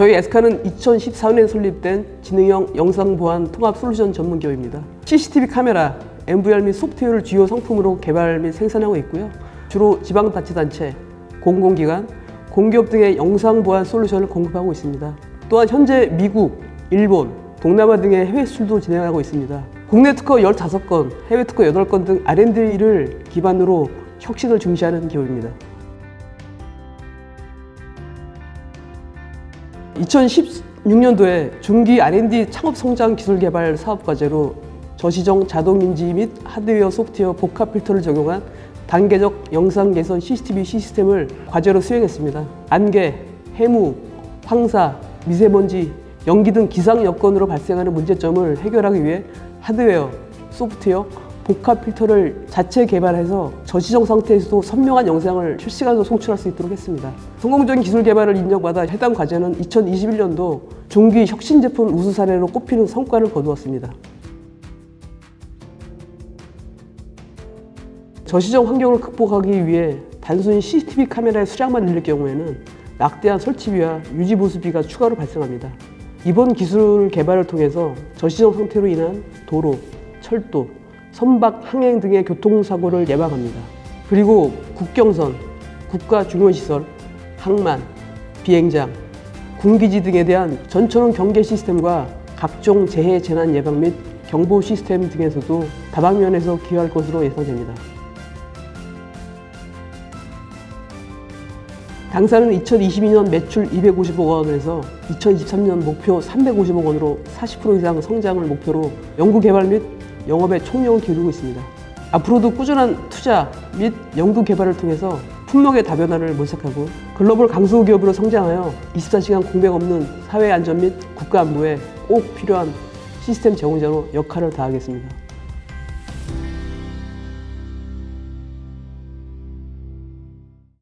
저희 에스카는 2014년에 설립된 지능형 영상보안 통합 솔루션 전문 기업입니다. CCTV 카메라, MVR 및 소프트웨어를 주요 상품으로 개발 및 생산하고 있고요. 주로 지방자치단체, 공공기관, 공기업 등의 영상보안 솔루션을 공급하고 있습니다. 또한 현재 미국, 일본, 동남아 등의 해외 수출도 진행하고 있습니다. 국내 특허 15건, 해외 특허 8건 등 R&D를 기반으로 혁신을 중시하는 기업입니다. 2016년도에 중기 R&D 창업 성장 기술 개발 사업 과제로 저시정 자동 인지 및 하드웨어 소프트웨어 복합 필터를 적용한 단계적 영상 개선 CCTV 시스템을 과제로 수행했습니다. 안개, 해무, 황사, 미세먼지, 연기 등 기상 여건으로 발생하는 문제점을 해결하기 위해 하드웨어, 소프트웨어, 복합 필터를 자체 개발해서 저시정 상태에서도 선명한 영상을 실시간으로 송출할 수 있도록 했습니다. 성공적인 기술 개발을 인정받아 해당 과제는 2021년도 중기 혁신 제품 우수 사례로 꼽히는 성과를 거두었습니다. 저시정 환경을 극복하기 위해 단순히 CCTV 카메라의 수량만 늘릴 경우에는 막대한 설치비와 유지 보수비가 추가로 발생합니다. 이번 기술 개발을 통해서 저시정 상태로 인한 도로, 철도, 선박, 항행 등의 교통사고를 예방합니다. 그리고 국경선, 국가 중요시설, 항만, 비행장, 군기지 등에 대한 전천후 경계 시스템과 각종 재해 재난 예방 및 경보 시스템 등에서도 다방면에서 기여할 것으로 예상됩니다. 당사는 2022년 매출 250억 원에서 2023년 목표 350억 원으로 40% 이상 성장을 목표로 연구 개발 및 영업에 총력을 기울이고 있습니다. 앞으로도 꾸준한 투자 및 연구 개발을 통해서 품목의 다변화를 모색하고 글로벌 강소 기업으로 성장하여 24시간 공백 없는 사회 안전 및 국가 안보에 꼭 필요한 시스템 제공자로 역할을 다하겠습니다.